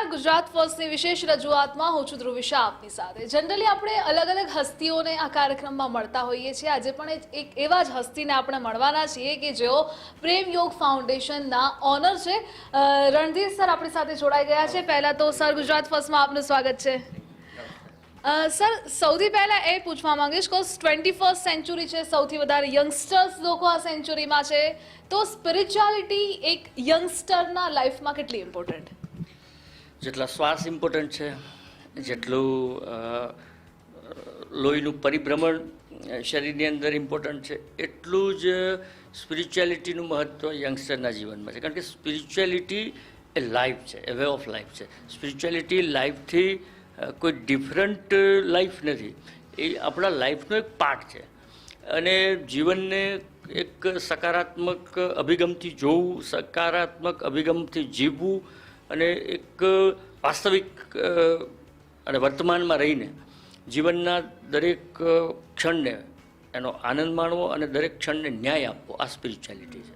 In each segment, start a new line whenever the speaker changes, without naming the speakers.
નમસ્કાર ગુજરાત ફર્સ્ટની વિશેષ રજૂઆતમાં હું છું ધ્રુવિશા આપની સાથે. જનરલી આપણે અલગ અલગ હસ્તીઓને આ કાર્યક્રમમાં મળતા હોઈએ છીએ. આજે પણ એક- એવા જ હસ્તીને આપણે મળવાના છીએ કે જેઓ પ્રેમ યોગ ફાઉન્ડેશનના ઓનર છે. રણધીર સર આપણી સાથે જોડાઈ ગયા છે. પહેલા તો સર ગુજરાત ફર્સ્ટમાં આપનું સ્વાગત છે. સર, સૌથી પહેલા એ પૂછવા માંગીશ કે ટ્વેન્ટી ફર્સ્ટ સેન્ચુરી છે, સૌથી વધારે યંગસ્ટર્સ લોકો આ સેન્ચુરીમાં છે. તો સ્પિરિચ્યુઆલિટી એક યંગસ્ટરના લાઈફમાં કેટલી ઇમ્પોર્ટન્ટ
જેટલા શ્વાસ ઇમ્પોર્ટન્ટ છે, જેટલું લોહીનું પરિભ્રમણ શરીરની અંદર ઇમ્પોર્ટન્ટ છે, એટલું જ સ્પિરિચ્યુઆલિટીનું મહત્ત્વ યંગસ્ટરના જીવનમાં છે. કારણ કે સ્પિરિચ્યુઆલિટી એ લાઈફ છે એ વે ઓફ લાઈફ છે. સ્પિરિચ્યુઆલિટી લાઈફથી કોઈ ડિફરન્ટ લાઈફ નથી. એ આપણા લાઈફનો એક પાર્ટ છે. અને જીવનને એક સકારાત્મક અભિગમથી જોવું, સકારાત્મક અભિગમથી જીવવું અને એક વાસ્તવિક અને વર્તમાનમાં રહીને જીવનના દરેક ક્ષણને એનો આનંદ માણવો અને દરેક ક્ષણને ન્યાય આપવો. આ સ્પિરિચ્યુઆલિટી છે.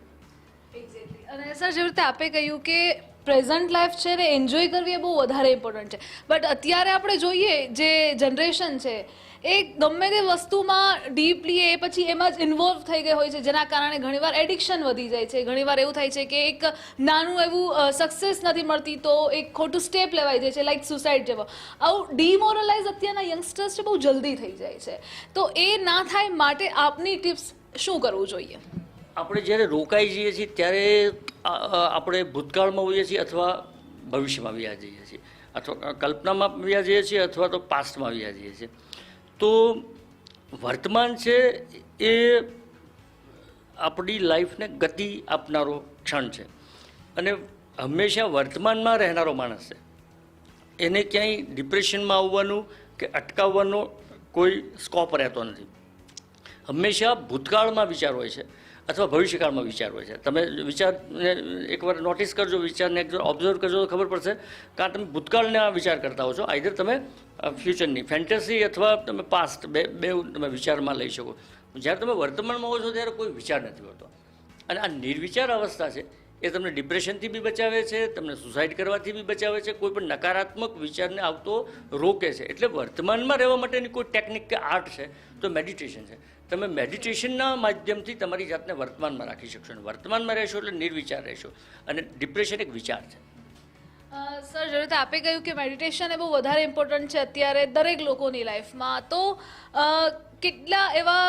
અને સર, જેવી રીતે આપે કહ્યું કે પ્રેઝન્ટ લાઈફ છે ને એન્જોય કરવી એ બહુ વધારે ઇમ્પોર્ટન્ટ છે. બટ અત્યારે આપણે જોઈએ જે જનરેશન છે એ ગમે તે વસ્તુમાં ડીપલી એ પછી એમાં જ ઇન્વોલ્વ થઈ ગઈ હોય છે, જેના કારણે ઘણીવાર એડિક્શન વધી જાય છે. ઘણીવાર એવું થાય છે કે એક નાનું એવું સક્સેસ નથી મળતી તો એક ખોટું સ્ટેપ લેવાઈ જાય છે લાઈક સુસાઇડ જેવો. આવું ડિમોરલાઇઝ અત્યારના યંગસ્ટર્સ છે, બહુ જલ્દી થઈ જાય છે. તો એ ના થાય માટે આપની ટિપ્સ શું કરવું જોઈએ?
આપણે જ્યારે રોકાઈ જઈએ છીએ, ત્યારે આપણે ભૂતકાળમાં હોઈએ છીએ અથવા ભવિષ્યમાં વ્યા જઈએ છીએ. અથવા કલ્પનામાં વ્યા જઈએ છીએ અથવા તો પાસ્ટમાં વ્યા જઈએ છીએ. તો વર્તમાન છે એ આપણી લાઈફને ગતિ આપનારો ક્ષણ છે. અને હંમેશા વર્તમાનમાં રહેનારો માણસ છે. એને ક્યાંય ડિપ્રેશનમાં આવવાનું કે અટકાવવાનો કોઈ સ્કોપ રહેતો નથી. હંમેશા ભૂતકાળમાં વિચાર હોય છે. અથવા ભવિષ્યકાળમાં વિચાર હોય છે. તમે વિચારને એકવાર નોટિસ કરજો, વિચારને એકવાર ઓબ્ઝર્વ કરજો, તો ખબર પડશે કારણ તમે ભૂતકાળને આ વિચાર કરતા હો છો. આઈધર તમે ફ્યુચરની ફેન્ટસી અથવા તમે પાસ્ટ બે બે તમે વિચારમાં લઈ શકો. જ્યારે તમે વર્તમાનમાં હો છો, ત્યારે કોઈ વિચાર નથી હોતો. અને આ નિર્વિચાર અવસ્થા છે એ તમને ડિપ્રેશનથી બી બચાવે છે, તમને સુસાઇડ કરવાથી બી બચાવે છે, કોઈ પણ નકારાત્મક વિચારને આવતો રોકે છે. એટલે વર્તમાનમાં રહેવા માટેની કોઈ ટેકનિક કે આર્ટ છે, તો મેડિટેશન છે. તમે મેડિટેશનના માધ્યમથી તમારી જાતને વર્તમાનમાં રાખી શકશો અને વર્તમાનમાં રહેશો એટલે નિર્વિચાર રહેશો. અને ડિપ્રેશન એક વિચાર છે.
સર જે રીતે આપે કહ્યું કે મેડિટેશન એ બહુ વધારે ઇમ્પોર્ટન્ટ છે અત્યારે દરેક લોકોની લાઈફમાં તો કેટલા એવા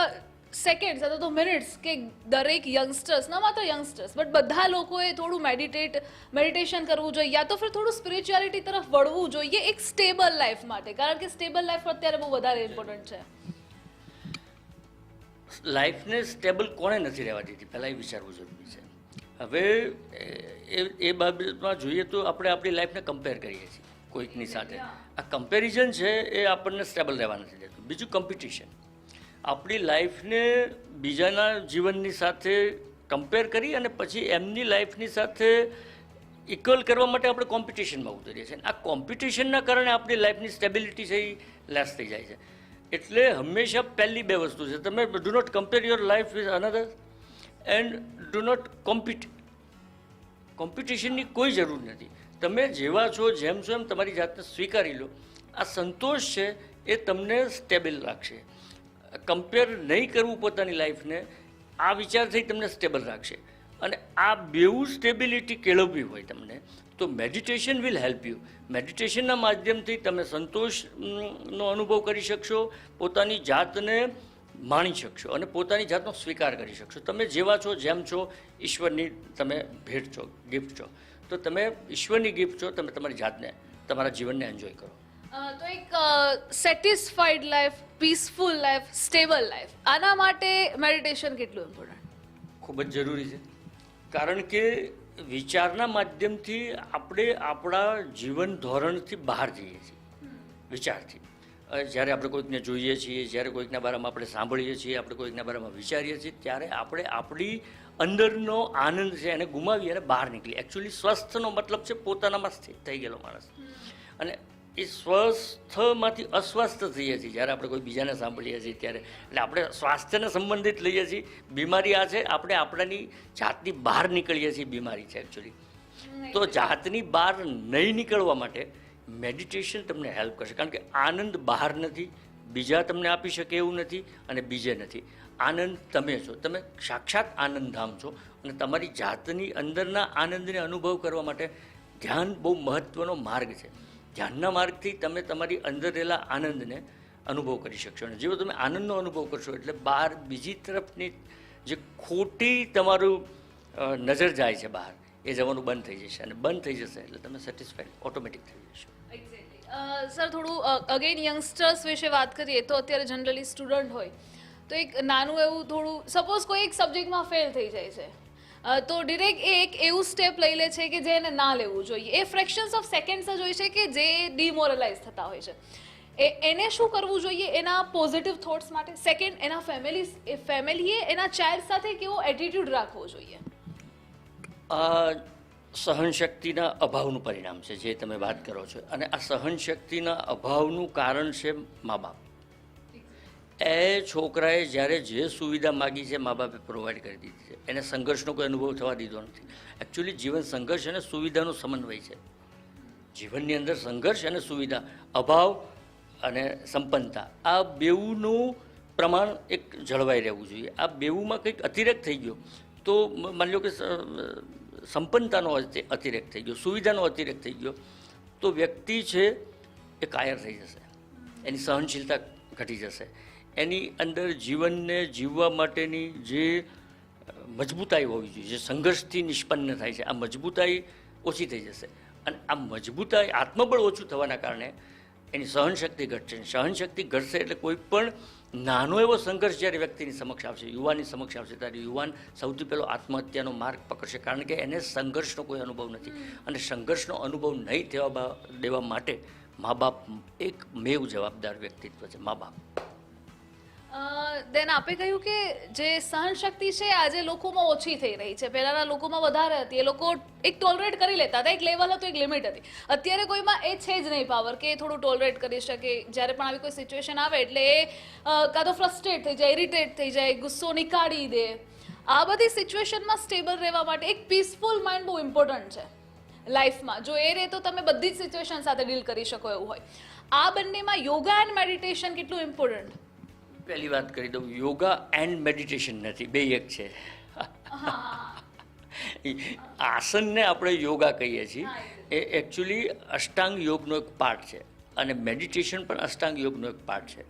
સેકન્ડ્સ અથવા તો મિનિટ્સ કે દરેક યંગસ્ટર્સ ન માત્ર યંગસ્ટર્સ બટ બધા લોકોએ થોડું મેડિટેટ મેડિટેશન કરવું જોઈએ યા તો ફિર થોડું સ્પિરિચ્યુઆલિટી તરફ વળવું જોઈએ એક સ્ટેબલ લાઈફ માટે કારણ કે સ્ટેબલ લાઈફ અત્યારે બહુ વધારે ઇમ્પોર્ટન્ટ છે.
લાઈફને સ્ટેબલ કોણે નથી રહેવા દીધી? પહેલાં એ વિચારવું જરૂરી છે. હવે એ એ બાબતમાં જોઈએ તો આપણે આપણી લાઈફને કમ્પેર કરીએ છીએ કોઈકની સાથે. આ કમ્પેરિઝન છે એ આપણને સ્ટેબલ રહેવા નથી દેતું. બીજું કોમ્પિટિશન આપણી લાઈફને બીજાના જીવનની સાથે કમ્પેર કરી અને પછી એમની લાઈફની સાથે ઇક્વલ કરવા માટે આપણે કોમ્પિટિશનમાં ઉતરીએ છીએ. આ કોમ્પિટિશનના કારણે આપણી લાઈફની સ્ટેબિલિટી છે એ લેસ થઈ જાય છે. એટલે હંમેશા પહેલી બે વસ્તુ છે. તમે do not compare your life with another and do not compete કોમ્પિટિશનની કોઈ જરૂર નથી. તમે જેવા છો, જેમ છો એમ તમારી જાતને સ્વીકારી લો. આ સંતોષ છે, એ તમને સ્ટેબલ રાખશે. કમ્પેર નહીં કરવું પોતાની લાઈફને આ વિચારથી તમને સ્ટેબલ રાખશે. અને આ બેવું સ્ટેબિલિટી કેળવવી હોય તમને, તો મેડિટેશન વિલ હેલ્પ યુ મેડિટેશનના માધ્યમથી તમે સંતોષનો અનુભવ કરી શકશો, પોતાની જાતને માણી શકશો અને પોતાની જાતનો સ્વીકાર કરી શકશો. તમે જેવા છો, જેમ છો, ઈશ્વરની તમે ભેટ છો ગિફ્ટ છો. તો તમે ઈશ્વરની ગિફ્ટ છો, તમે તમારી જાતને, તમારા જીવનને એન્જોય કરો.
તો એક satisfied life peaceful life stable life આના માટે મેડિટેશન કેટલું ઇમ્પોર્ટન્ટ
ખૂબ જ જરૂરી છે. કારણ કે વિચારના માધ્યમથી આપણે આપણા જીવન ધોરણથી બહાર જઈએ છીએ. વિચારથી. જ્યારે આપણે કોઈકને જોઈએ છીએ જ્યારે કોઈકના બારામાં આપણે સાંભળીએ છીએ આપણે કોઈકના બારામાં વિચારીએ છીએ ત્યારે આપણે આપણી અંદરનો આનંદ છે એને ગુમાવી અને બહાર નીકળી એકચ્યુઅલી સ્વસ્થનો મતલબ છે પોતાનામાં સ્થિત થઈ ગયેલો માણસ. અને એ સ્વસ્થમાંથી અસ્વસ્થ થઈએ છીએ. જ્યારે આપણે કોઈ બીજાને સાંભળીએ છીએ ત્યારે. એટલે આપણે સ્વાસ્થ્યને સંબંધિત લઈએ છીએ. બીમારી આ છે, આપણે આપણાની જાતની બહાર નીકળીએ છીએ બીમારી છે એકચ્યુઅલી તો જાતની બહાર નહીં નીકળવા માટે મેડિટેશન તમને હેલ્પ કરશે. કારણ કે આનંદ બહાર નથી, બીજા તમને આપી શકે એવું નથી અને બીજે નથી. આનંદ તમે છો. તમે સાક્ષાત આનંદધામ છો અને તમારી જાતની અંદરના આનંદને અનુભવ કરવા માટે ધ્યાન બહુ મહત્ત્વનો માર્ગ છે. ધ્યાનના માર્ગથી તમે તમારી અંદર રહેલા આનંદને અનુભવ કરી શકશો. અને જેવો તમે આનંદનો અનુભવ કરશો એટલે બહાર બીજી તરફની જે ખોટી તમારું નજર જાય છે બહાર, એ જવાનું બંધ થઈ જશે. અને બંધ થઈ જશે એટલે તમે સેટિસ્ફાઈડ ઓટોમેટિક થઈ જશો.
સર, થોડું અગેન યંગસ્ટર્સ વિશે વાત કરીએ તો અત્યારે જનરલી સ્ટુડન્ટ હોય. તો એક નાનું એવું થોડું સપોઝ કોઈ એક સબ્જેક્ટમાં ફેલ થઈ જાય છે. તો ડિરેક્ટ એ એક એવું સ્ટેપ લઈ લે છે કે જે એને ના લેવું જોઈએ. એ ફ્રેક્શન્સ ઓફ સેકન્ડ્સ જ હોય છે કે જે ડિમોરલાઇઝ થતા હોય છે. એ, એને શું કરવું જોઈએ? એના પોઝિટિવ થોટ્સ માટે. સેકન્ડ એના ફેમિલી ફેમિલીએ એના ચાઇલ્ડ સાથે કેવો એટીટ્યુડ રાખવો જોઈએ?
આ સહનશક્તિના અભાવનું પરિણામ છે, જે તમે વાત કરો છો. અને આ સહનશક્તિના અભાવનું કારણ છે મા બાપ. એ છોકરાએ જ્યારે જે સુવિધા માગી છે મા બાપે પ્રોવાઈડ કરી દીધી છે. એને સંઘર્ષનો કોઈ અનુભવ થવા દીધો નથી. એકચ્યુઅલી જીવન સંઘર્ષ અને સુવિધાનો સમન્વય છે. જીવનની અંદર સંઘર્ષ અને સુવિધા, અભાવ અને સંપન્નતા, આ બેઉનું પ્રમાણ એક જળવાઈ રહેવું જોઈએ. આ બેઉમાં કંઈક અતિરેક થઈ ગયો તો માની લો કે સંપન્નતાનો અતિરેક થઈ ગયો, સુવિધાનો અતિરેક થઈ ગયો, તો વ્યક્તિ છે એ કાયર થઈ જશે. એની સહનશીલતા ઘટી જશે. એની અંદર જીવનને જીવવા માટેની જે મજબૂતાઈ હોવી જોઈએ, જે સંઘર્ષથી નિષ્પન્ન થાય છે, આ મજબૂતાઈ ઓછી થઈ જશે. અને આ મજબૂતાઈ આત્મબળ ઓછું થવાના કારણે એની સહનશક્તિ ઘટશે. સહનશક્તિ ઘટશે એટલે કોઈ પણ નાનો એવો સંઘર્ષ જ્યારે વ્યક્તિની સમક્ષ આવશે, યુવાનની સમક્ષ આવશે, ત્યારે યુવાન સૌથી પહેલો આત્મહત્યાનો માર્ગ પકડશે. કારણ કે એને સંઘર્ષનો કોઈ અનુભવ નથી. અને સંઘર્ષનો અનુભવ નહીં થવા દેવા માટે મા બાપ એક મેવ જવાબદાર વ્યક્તિત્વ છે મા બાપ
દેન આપે કહ્યું કે જે સહનશક્તિ છે, આજે લોકોમાં ઓછી થઈ રહી છે. પહેલાના લોકોમાં વધારે હતી. એ લોકો એક ટોલરેટ કરી લેતા હતા. એક લેવલ હતો, એક લિમિટ હતી. અત્યારે કોઈમાં એ છે જ નહીં પાવર કે એ થોડું ટોલરેટ કરી શકે. જ્યારે પણ આવી કોઈ સિચ્યુએશન આવે એટલે એ કાં તો ફ્રસ્ટ્રેટ થઈ જાય ઇરિટેટ થઈ જાય, ગુસ્સો નીકાળી દે. આ બધી સિચ્યુએશનમાં સ્ટેબલ રહેવા માટે એક પીસફુલ માઇન્ડ બહુ ઇમ્પોર્ટન્ટ છે લાઈફમાં જો એ રહે તો તમે બધી જ સિચ્યુએશન સાથે ડીલ કરી શકો એવું હોય. આ બંનેમાં યોગા એન્ડ મેડિટેશન કેટલું ઇમ્પોર્ટન્ટ
પહેલી વાત કરી દઉં યોગા એન્ડ મેડિટેશન નથી બે એક છે. આસનને આપણે યોગા કહીએ છીએ. એ એકચ્યુઅલી અષ્ટાંગ યોગનો એક પાર્ટ છે અને મેડિટેશન પણ અષ્ટાંગ યોગનો એક પાર્ટ છે.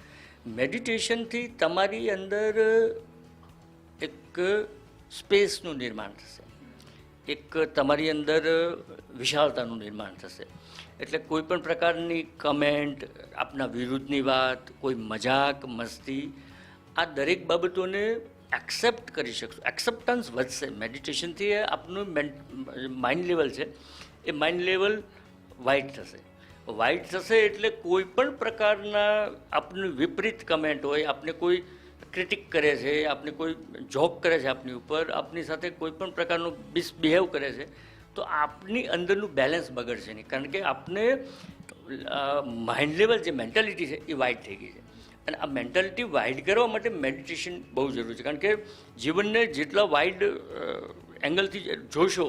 મેડિટેશનથી તમારી અંદર એક સ્પેસનું નિર્માણ થશે. એક તમારી અંદર વિશાળતાનું નિર્માણ થશે. એટલે કોઈ પણ પ્રકારની કમેન્ટ આપના વિરુદ્ધની વાત, કોઈ મજાક, મસ્તી, આ દરેક બાબતોને એક્સેપ્ટ કરી શકશો. એક્સેપ્ટન્સ વધશે. મેડિટેશનથી એ આપનું માઇન્ડ લેવલ છે. એ માઇન્ડ લેવલ વાઇટ થશે. વાઇટ થશે એટલે કોઈ પણ પ્રકારના આપનું વિપરીત કમેન્ટ હોય, આપને કોઈ ક્રિટિક કરે છે, આપને કોઈ જોક કરે છે આપની ઉપર, આપની સાથે કોઈ પણ પ્રકારનું મિસબિહેવ કરે છે તો આપની અંદરનું બેલેન્સ બગડશે નહીં. કારણ કે આપને માઇન્ડ લેવલ જે મેન્ટાલિટી છે એ વાઇડ થઈ ગઈ છે. અને આ મેન્ટાલિટી વાઇડ કરવા માટે મેડિટેશન બહુ જરૂરી છે. કારણ કે જીવનને જેટલા વાઇડ એંગલથી જોશો,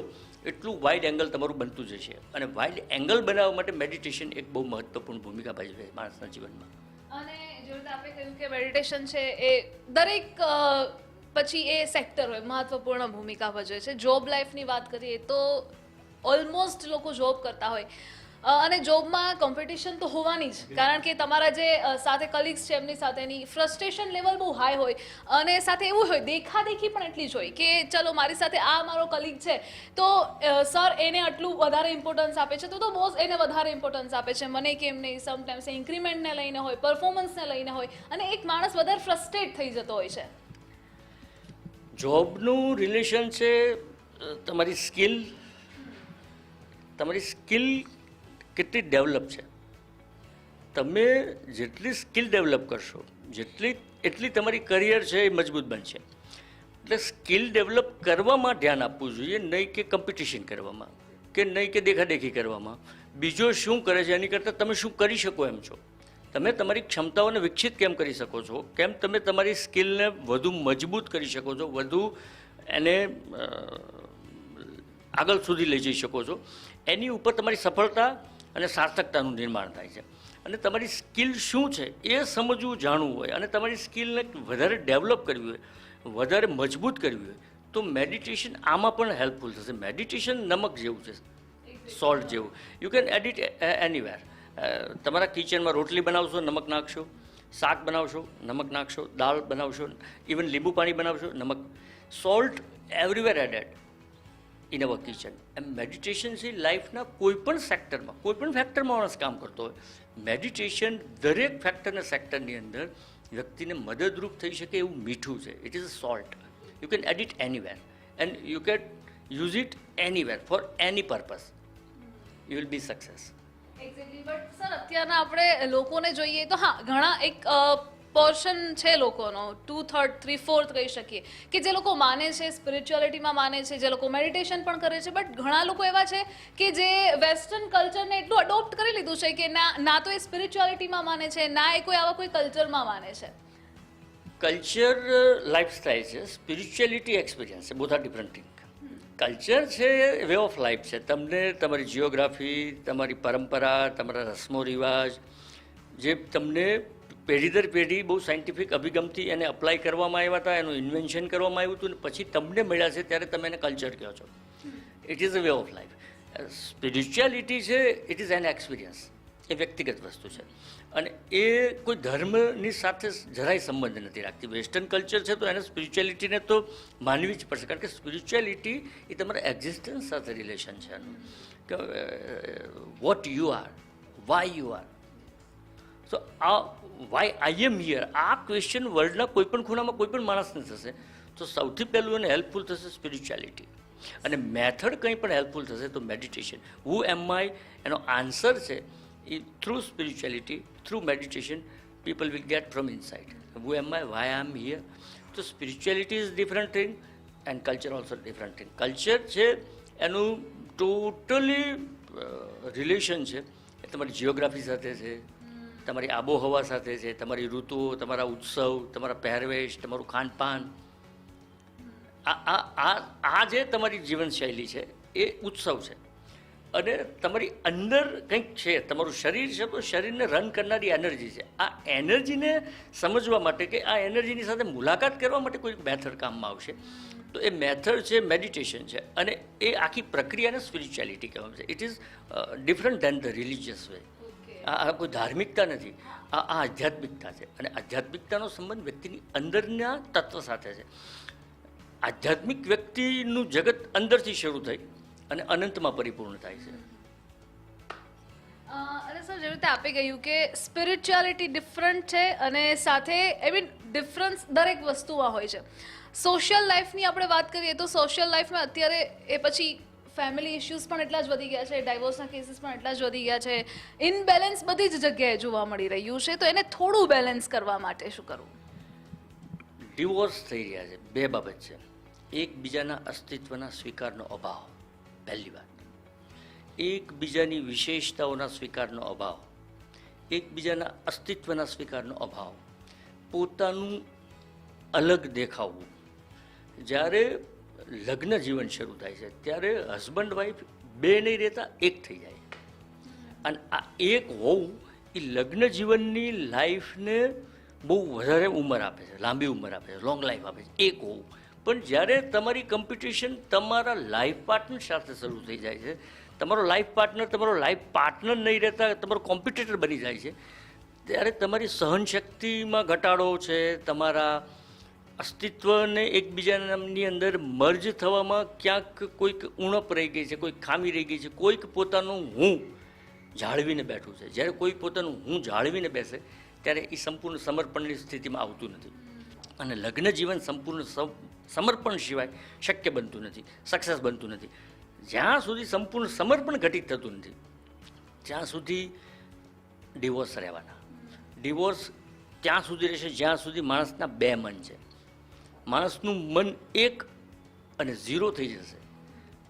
એટલું વાઇડ એંગલ તમારું બનતું જશે. અને વાઇડ એંગલ બનાવવા માટે મેડિટેશન એક બહુ મહત્વપૂર્ણ ભૂમિકા ભજવે માણસના જીવનમાં.
અને જે રીતે આપણે કહ્યું કે મેડિટેશન છે એ દરેક પછી એ સેક્ટર હોય મહત્વપૂર્ણ ભૂમિકા ભજવે છે. જોબ લાઈફની વાત કરીએ તો ઓલમોસ્ટ લોકો જોબ કરતા હોય. અને જોબમાં કોમ્પિટિશન તો હોવાની જ. કારણ કે તમારા જે સાથે કલીગ્સ છે, એમની સાથેની ફ્રસ્ટ્રેશન લેવલ બહુ હાઈ હોય. અને સાથે એવું હોય, દેખાદેખી પણ એટલી જ હોય કે, ચલો, મારી સાથે આ મારો કલીગ છે. તો સર એને આટલું વધારે ઇમ્પોર્ટન્સ આપે છે, તો તો બોસ એને વધારે ઇમ્પોર્ટન્સ આપે છે. મને કેમ નહીં સમટાઈમ્સ ઇન્ક્રીમેન્ટને લઈને હોય પરફોર્મન્સને લઈને હોય. અને એક માણસ વધારે ફ્રસ્ટ્રેટ થઈ જતો હોય છે.
જોબનું રિલેશન છે તમારી સ્કિલ તમારી સ્કિલ કેટલી ડેવલપ છે? તમે જેટલી સ્કિલ ડેવલપ કરશો, જેટલી, એટલી તમારી કરિયર છે એ મજબૂત બનશે. એટલે સ્કિલ ડેવલપ કરવામાં ધ્યાન આપવું જોઈએ, નહીં કે કમ્પિટિશન કરવામાં, કે નહીં કે દેખાદેખી કરવામાં. બીજો શું કરે છે, એની કરતાં તમે શું કરી શકો એમ છો? તમે તમારી ક્ષમતાઓને વિકસિત કેમ કરી શકો છો? કેમ તમે તમારી સ્કિલને વધુ મજબૂત કરી શકો છો? વધુ એને આગળ સુધી લઈ જઈ શકો છો? એની ઉપર તમારી સફળતા અને સાર્થકતાનું નિર્માણ થાય છે. અને તમારી સ્કિલ શું છે એ સમજવું, જાણવું હોય અને તમારી સ્કિલને વધારે ડેવલપ કરવી હોય, વધારે મજબૂત કરવી હોય, તો મેડિટેશન આમાં પણ હેલ્પફુલ થશે. મેડિટેશન નમક જેવું છે. સોલ્ટ જેવું. યુ કેન એડિટ એનીવેર તમારા કિચનમાં રોટલી બનાવશો, નમક નાખશો, શાક બનાવશો, નમક નાખશો, દાળ બનાવશો ઇવન લીંબુ પાણી બનાવશો, નમક. Salt everywhere added in our kitchen M meditation છે લાઈફના કોઈ પણ સેક્ટરમાં કોઈ પણ ફેક્ટરમાં માણસ કામ કરતો હોય મેડિટેશન દરેક ફેક્ટરના સેક્ટરની અંદર વ્યક્તિને મદદરૂપ થઈ શકે એવું મીઠું છે. It is a salt you can add it anywhere and you can use it anywhere for any purpose you will be success
sir અત્યારના આપણે લોકોને જોઈએ તો હા, ઘણા એક પોર્શન છે લોકોનો ટુ થર્ડ થ્રી ફોર્થ કહી શકીએ, કે જે લોકો માને છે સ્પિરિચ્યુઆલિટીમાં માને છે, જે લોકો મેડિટેશન પણ કરે છે. બટ ઘણા લોકો એવા છે કે જે વેસ્ટર્ન કલ્ચરને એટલું અડોપ્ટ કરી લીધું છે કે ના ના તો એ સ્પિરિચ્યુઆલિટીમાં માને છે, ના એ કોઈ આવા કોઈ કલ્ચરમાં માને છે.
કલ્ચર લાઈફસ્ટાઈલ છે સ્પિરિચ્યુઅલિટી એક્સપિરિયન્સ છે આર ડિફરન્ટ થિંગ કલ્ચર છે વે ઓફ લાઈફ છે. તમને તમારી જિયોગ્રાફી તમારી પરંપરા, તમારા રસમો, રિવાજ, જે તમને પેઢી દર પેઢી બહુ સાયન્ટિફિક અભિગમથી એને અપ્લાય કરવામાં આવ્યા હતા, એનું ઇન્વેન્શન કરવામાં આવ્યું હતું ને પછી તમને મળ્યા છે ત્યારે તમે એને કલ્ચર કહો છો. It is a way of life spirituality છે ઇટ ઇઝ એન એક્સપિરિયન્સ એ વ્યક્તિગત વસ્તુ છે. અને એ કોઈ ધર્મની સાથે જરાય સંબંધ નથી રાખતી. વેસ્ટર્ન કલ્ચર છે તો એને સ્પિરિચ્યુઆલિટીને તો માનવી જ પડશે. કારણ કે સ્પિરિચ્યુઆલિટી એ તમારા એક્ઝિસ્ટન્સ સાથે રિલેશન છે એનું. કે what you are why you are so આ વાય આઈ એમ હિયર આ ક્વેશ્ચન વર્લ્ડના કોઈ પણ ખૂણામાં કોઈ પણ માણસને થશે, તો સૌથી પહેલું એને હેલ્પફુલ થશે સ્પિરિચ્યુઆલિટી અને મેથડ કંઈ પણ હેલ્પફુલ થશે તો મેડિટેશન હુ એમ માય એનો આન્સર છે એ through through through meditation people get get inside. Who am am Why why I here? Here તો is different different and and culture different different Culture છે એનું totally relation છે એ તમારી geography સાથે છે તમારી આબોહવા સાથે છે તમારી ઋતુઓ તમારા ઉત્સવ તમારા પહેરવેશ તમારું ખાનપાન આ આ આ જે તમારી જીવનશૈલી છે એ ઉત્સવ છે અને તમારી અંદર કંઈક છે તમારું શરીર છે તો શરીરને રન કરનારી એનર્જી છે. આ એનર્જીને સમજવા માટે કે આ એનર્જીની સાથે મુલાકાત કરવા માટે કોઈ મેથડ કામમાં આવશે. તો એ મેથડ છે મેડિટેશન છે અને એ આખી પ્રક્રિયાને સ્પિરિચ્યુઆલિટી કહેવામાં છે. It is different than the religious way આ આ કોઈ ધાર્મિકતા નથી. આ આ આધ્યાત્મિકતા છે. અને આધ્યાત્મિકતાનો સંબંધ વ્યક્તિની અંદરના તત્વ સાથે છે. આધ્યાત્મિક વ્યક્તિનું જગત અંદરથી શરૂ થઈ અને અનંતમાં પરિપૂર્ણ થાય છે.
અને સર જેવી રીતે આપે કહ્યું કે સ્પિરિચ્યુઆલિટી ડિફરન્ટ છે અને સાથે આઈ મીન ડિફરન્સ દરેક વસ્તુમાં હોય છે. સોશિયલ લાઈફની આપણે વાત કરીએ તો સોશિયલ લાઈફમાં અત્યારે એ પછી ફેમિલી ઇશ્યુઝ પણ એટલા જ વધી ગયા છે ડાયવોર્સના કેસીસ પણ એટલા જ વધી ગયા છે. ઇનબેલેન્સ બધી જ જગ્યાએ જોવા મળી રહ્યું છે તો એને થોડું બેલેન્સ કરવા માટે શું કરવું?
ડિવોર્સ થઈ રહ્યા છે બે બાબત છે. એકબીજાના અસ્તિત્વના સ્વીકારનો અભાવ. પહેલી વાત. એકબીજાની વિશેષતાઓના સ્વીકારનો અભાવ, એકબીજાના અસ્તિત્વના સ્વીકારનો અભાવ, પોતાનું અલગ દેખાવું જ્યારે લગ્ન જીવન શરૂ થાય છે, ત્યારે હસબન્ડ વાઈફ બે નહીં રહેતા, એક થઈ જાય. અને આ એક હોવું એ લગ્ન જીવનની લાઈફને બહુ વધારે ઉંમર આપે છે, લાંબી ઉંમર આપે છે, લોંગ લાઈફ આપે છે. એક હોવું પણ જ્યારે તમારી કોમ્પિટિશન તમારા લાઈફ પાર્ટનર સાથે શરૂ થઈ જાય છે, તમારો લાઈફ પાર્ટનર તમારો લાઈફ પાર્ટનર નહીં રહેતા, તમારો કોમ્પિટિટર બની જાય છે, ત્યારે તમારી સહનશક્તિમાં ઘટાડો છે, તમારા અસ્તિત્વને એકબીજાની અંદર મર્જ થવામાં ક્યાંક કોઈક ઉણપ રહી ગઈ છે, કોઈક ખામી રહી ગઈ છે, કોઈક પોતાનું હું જાળવીને બેઠું છે. જ્યારે કોઈ પોતાનું હું જાળવીને બેસે, ત્યારે એ સંપૂર્ણ સમર્પણની સ્થિતિમાં આવતું નથી. અને લગ્ન જીવન સંપૂર્ણ સમર્પણ સિવાય શક્ય બનતું નથી સક્સેસ બનતું નથી. જ્યાં સુધી સંપૂર્ણ સમર્પણ ઘટિત થતું નથી, ત્યાં સુધી ડિવોર્સ રહેવાના. ડિવોર્સ ત્યાં સુધી રહેશે જ્યાં સુધી માણસના બે મન છે. માણસનું મન એક અને ઝીરો થઈ જશે.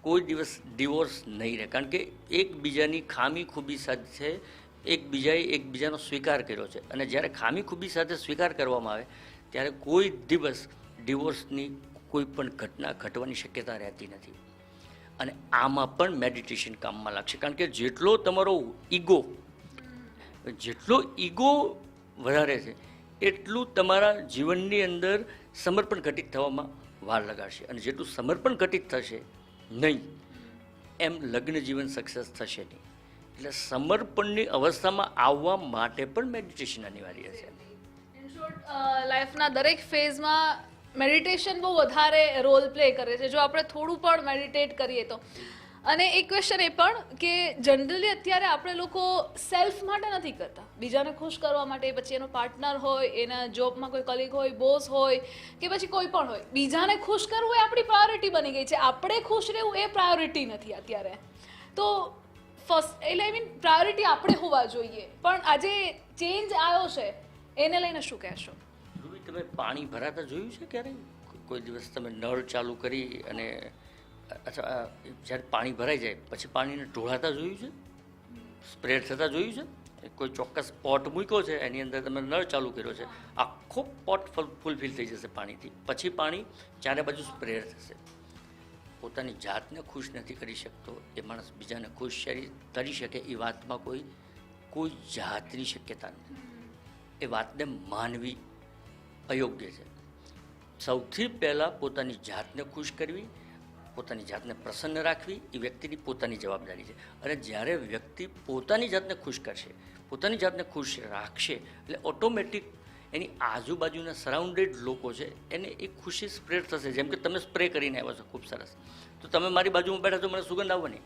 કોઈ દિવસ ડિવોર્સ નહીં રહે. કારણ કે એકબીજાની ખામી ખૂબી સાથે એકબીજાએ એકબીજાનો સ્વીકાર કર્યો છે. અને જ્યારે ખામી ખૂબી સાથે સ્વીકાર કરવામાં આવે, ત્યારે કોઈ દિવસ ડિવોર્સની કોઈ પણ ઘટના ઘટવાની શક્યતા રહેતી નથી. અને આમાં પણ મેડિટેશન કામમાં લાગશે. કારણ કે જેટલો તમારો ઈગો, જેટલો ઈગો વધારે છે, એટલું તમારા જીવનની અંદર સમર્પણ ઘટિત થવામાં વાર લગાડશે. અને જેટલું સમર્પણ ઘટિત થશે નહીં, એમ લગ્ન જીવન સક્સેસ થશે નહીં. એટલે સમર્પણની અવસ્થામાં આવવા માટે પણ મેડિટેશન અનિવાર્ય છે.
લાઈફના દરેક ફેઝમાં મેડિટેશન બહુ વધારે રોલ પ્લે કરે છે. જો આપણે થોડું પણ મેડિટેટ કરીએ તો. અને એક ક્વેશ્ચન એ પણ કે જનરલી અત્યારે આપણે લોકો સેલ્ફ માટે નથી કરતા. બીજાને ખુશ કરવા માટે, પછી એનો પાર્ટનર હોય, એના જોબમાં કોઈ કલીગ હોય બોસ હોય, કે પછી કોઈ પણ હોય. બીજાને ખુશ કરવું એ આપણી પ્રાયોરિટી બની ગઈ છે. આપણે ખુશ રહેવું એ પ્રાયોરિટી નથી અત્યારે. તો ફર્સ્ટ એટલે આઈ મીન પ્રાયોરિટી આપણે હોવા જોઈએ. પણ આજે ચેન્જ આવ્યો છે. એને લઈને શું કહેશો?
તમે પાણી ભરાતા જોયું છે ક્યારેય કોઈ દિવસ તમે નળ ચાલુ કરી અને અથવા જ્યારે પાણી ભરાઈ જાય, પછી પાણીને ઢોળાતા જોયું છે? સ્પ્રેડ થતા જોયું છે? કોઈ ચોક્કસ પોટ મૂક્યો છે, એની અંદર તમે નળ ચાલુ કર્યો છે, આખો પોટ ફૂલફિલ થઈ જશે પાણીથી. પછી પાણી ચારે બાજુ સ્પ્રેડ થશે. પોતાની જાતને ખુશ નથી કરી શકતો એ માણસ બીજાને ખુશ કરી શકે એ વાતમાં કોઈ કોઈ જાતની શક્યતા નથી. એ વાતને માનવી અયોગ્ય છે. સૌથી પહેલાં પોતાની જાતને ખુશ કરવી, પોતાની જાતને પ્રસન્ન રાખવી, એ વ્યક્તિની પોતાની જવાબદારી છે. અને જ્યારે વ્યક્તિ પોતાની જાતને ખુશ કરશે, પોતાની જાતને ખુશ રાખશે, એટલે ઓટોમેટિક એની આજુબાજુના સરાઉન્ડેડ લોકો છે, એને એ ખુશી સ્પ્રેડ થશે. જેમ કે તમે સ્પ્રે કરીને આવ્યા છો, ખૂબ સરસ. તો તમે મારી બાજુમાં બેઠા છો, મને સુગંધ આવવાની.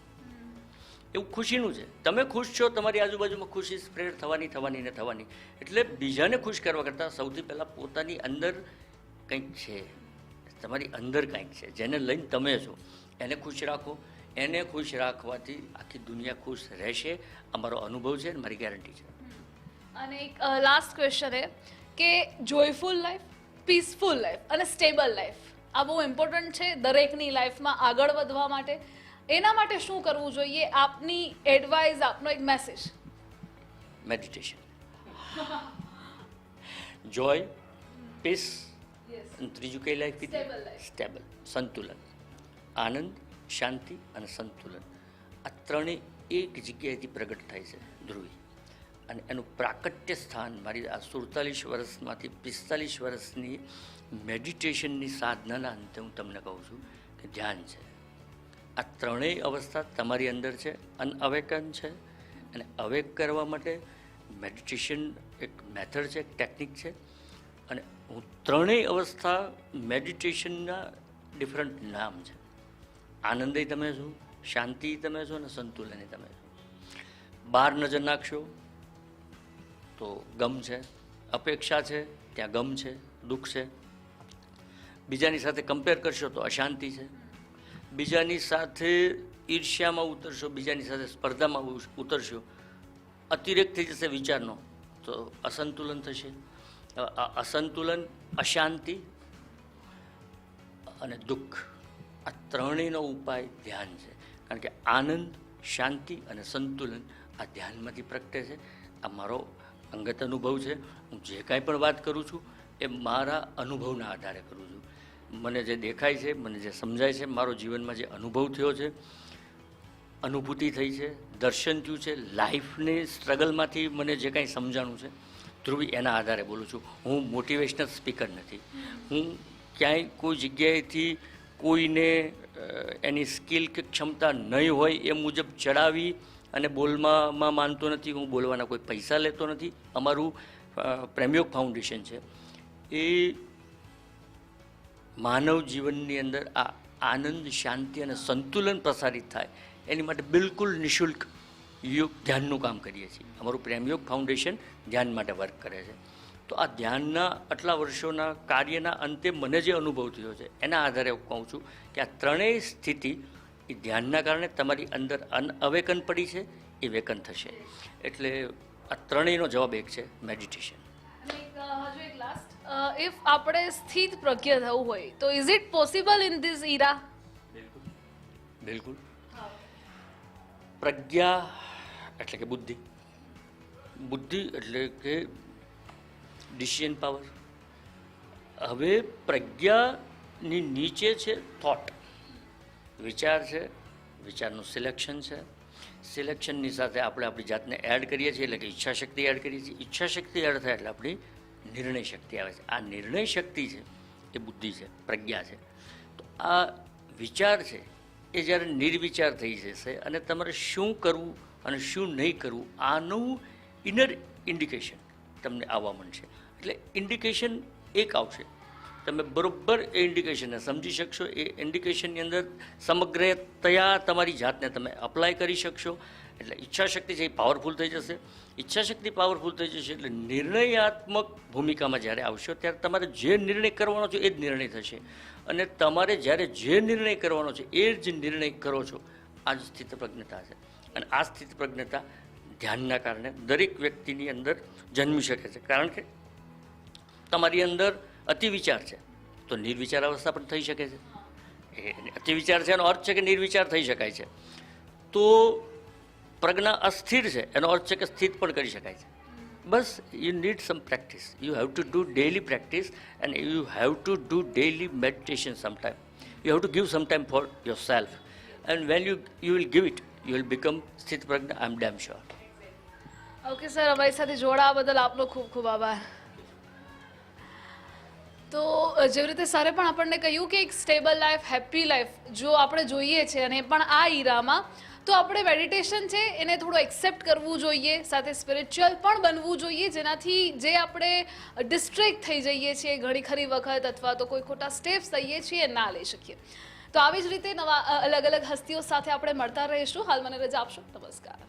એવું ખુશીનું છે. તમે ખુશ છો, તમારી આજુબાજુમાં ખુશી સ્પ્રેડ થવાની થવાની ને થવાની. એટલે બીજાને ખુશ કરવા કરતાં સૌથી પહેલાં પોતાની અંદર કંઈક છે. તમારી અંદર કંઈક છે. જેને લઈને તમે છો. એને ખુશ રાખો. એને ખુશ રાખવાથી આખી દુનિયા ખુશ રહેશે. અમારો અનુભવ છે મારી ગેરંટી છે.
અને એક લાસ્ટ ક્વેશ્ચન એ કે જોયફુલ લાઈફ પીસફુલ લાઈફ અને સ્ટેબલ લાઈફ આ બહુ ઇમ્પોર્ટન્ટ છે દરેકની લાઈફમાં આગળ વધવા માટે. એના માટે શું કરવું જોઈએ? આપની એડવાઇસ આપનો એક મેસેજ
મેડિટેશન જોય પીસ ત્રીજું કઈ લાઈફ સ્ટેબલ સંતુલન. આનંદ શાંતિ અને સંતુલન. આ ત્રણેય એક જગ્યાએથી પ્રગટ થાય છે ધ્રુવી. અને એનું પ્રાકટ્ય સ્થાન મારી આ સુડતાલીસ વર્ષમાંથી પિસ્તાલીસ વર્ષની મેડિટેશનની સાધનાના અંતે હું તમને કહું છું કે ધ્યાન છે. આ ત્રણેય અવસ્થા તમારી અંદર છે, અનઅવેકન છે. અને અવેક કરવા માટે મેડિટેશન એક મેથડ છે એક ટેકનિક છે. અને હું ત્રણેય અવસ્થા મેડિટેશનના ડિફરન્ટ નામ છે. આનંદય તમે છો શાંતિ તમે છો અને સંતુલન તમે છો. બહાર નજર નાખશો તો ગમ છે, અપેક્ષા છે, ત્યાં ગમ છે, દુઃખ છે. બીજાની સાથે કમ્પેર કરશો તો અશાંતિ છે. બીજાની સાથે ઈર્ષ્યામાં ઉતરશો, બીજાની સાથે સ્પર્ધામાં ઉતરશો, અતિરેક થઈ જશે વિચારનો. તો અસંતુલન થશે. અસંતુલન, અશાંતિ અને દુઃખ. આ ત્રણેયનો ઉપાય ધ્યાન છે. કારણ કે આનંદ, શાંતિ અને સંતુલન આ ધ્યાનમાંથી પ્રગટે છે. આ મારો અંગત અનુભવ છે. હું જે કાંઈ પણ વાત કરું છું, એ મારા અનુભવના આધારે કરું છું. મને જે દેખાય છે, મને જે સમજાય છે, મારો જીવનમાં જે અનુભવ થયો છે, અનુભૂતિ થઈ છે, દર્શન થયું છે, લાઈફની સ્ટ્રગલમાંથી મને જે કાંઈ સમજાણું છે, ધ્રુવી એના આધારે બોલું છું. હું મોટિવેશનલ સ્પીકર નથી. હું ક્યાંય કોઈ જગ્યાએથી કોઈને એની સ્કિલ કે ક્ષમતા નહીં હોય એ મુજબ ચડાવી અને બોલવામાં માનતો નથી. હું બોલવાના કોઈ પૈસા લેતો નથી. અમારું પ્રેમયોગ ફાઉન્ડેશન છે. એ માનવ જીવનની અંદર આ આનંદ, શાંતિ અને સંતુલન પ્રસારિત થાય, એની માટે બિલકુલ નિઃશુલ્ક યોગ ધ્યાનનું કામ કરીએ છીએ. અમારું પ્રેમયોગ ફાઉન્ડેશન ધ્યાન માટે વર્ક કરે છે. તો આ ધ્યાનના આટલા વર્ષોના કાર્યના અંતે મને જે અનુભવ થયો છે, એના આધારે હું કહું છું કે આ ત્રણેય સ્થિતિ એ ધ્યાનના કારણે તમારી અંદર અનઅવેકન પડી છે, એ વેકન થશે. એટલે આ ત્રણેયનો જવાબ એક છે, મેડિટેશન.
હજુ એક લાસ્ટ ઇફ આપણે સ્થિત પ્રજ્ઞ થવું હોય, તો is it possible in this era
બિલકુલ. બિલકુલ. પ્રજ્ઞા એટલે કે બુદ્ધિ. બુદ્ધિ એટલે કે ડિસિઝન પાવર હવે પ્રજ્ઞાની નીચે છે થોટ વિચાર છે, વિચારનું સિલેક્શન છે. સિલેક્શનની સાથે આપણે આપણી જાતને એડ કરીએ છીએ, એટલે કે ઈચ્છાશક્તિ એડ કરીએ છીએ. ઈચ્છાશક્તિ એડ થાય એટલે આપણી નિર્ણય શક્તિ આવે છે. આ નિર્ણય શક્તિ છે, એ બુદ્ધિ છે, પ્રજ્ઞા છે. તો આ વિચાર છે, એ જ્યારે નિર્વિચાર થઈ જશે અને તમારે શું કરવું અને શું નહીં કરવું, આનું ઇનર ઇન્ડિકેશન તમને આવવા માંડશે. એટલે ઇન્ડિકેશન એક આવશે. તમે બરોબર એ ઇન્ડિકેશનને સમજી શકશો. એ ઇન્ડિકેશનની અંદર સમગ્રતયા તમારી જાતને તમે અપ્લાય કરી શકશો. એટલે ઈચ્છાશક્તિ છે એ પાવરફુલ થઈ જશે. ઈચ્છાશક્તિ પાવરફુલ થઈ જશે એટલે નિર્ણયાત્મક ભૂમિકામાં જ્યારે આવશો ત્યારે તમારે જે નિર્ણય કરવાનો છે એ જ નિર્ણય થશે. અને તમારે જ્યારે જે નિર્ણય કરવાનો છે એ જ નિર્ણય કરો છો, આ જ સ્થિતપ્રજ્ઞતા છે. અને આ સ્થિતપ્રજ્ઞતા ધ્યાનના કારણે દરેક વ્યક્તિની અંદર જન્મી શકે છે. કારણ કે તમારી અંદર અતિ વિચાર છે. તો નિર્વિચાર અવસ્થા પણ થઈ શકે છે. અતિવિચાર છે એનો અર્થ છે કે નિર્વિચાર થઈ શકાય છે. તો પ્રજ્ઞા અસ્થિર છે, એનો અર્થ છે કે સ્થિત પણ કરી શકાય છે. બસ you need some practice you have to do daily practice and you have to do daily meditation sometime you have to give some time for yourself and when you you will give it you will become સ્થિત પ્રજ્ઞા I am damn sure
okay sir અમારી સાથે જોડાવા બદલ આપનો ખૂબ ખૂબ આભાર. તો જેવી રીતે સરે પણ આપણને કહ્યું કે એક સ્ટેબલ લાઈફ હેપી લાઈફ જો આપણે જોઈએ છે અને પણ આ ઈરામાં, તો આપણે મેડિટેશન છે એને થોડું એક્સેપ્ટ કરવું જોઈએ, સાથે સ્પિરિચ્યુઅલ પણ બનવું જોઈએ, જેનાથી જે આપણે ડિસ્ટ્રેક્ટ થઈ જઈએ છીએ ઘણી ખરી વખત અથવા તો કોઈ ખોટા સ્ટેપ્સ લઈએ છીએ ના લઈ શકીએ. તો આવી જ રીતે નવા અલગ અલગ હસ્તીઓ સાથે આપણે મળતા રહીશું. હાલ મને રજા આપશો. નમસ્કાર.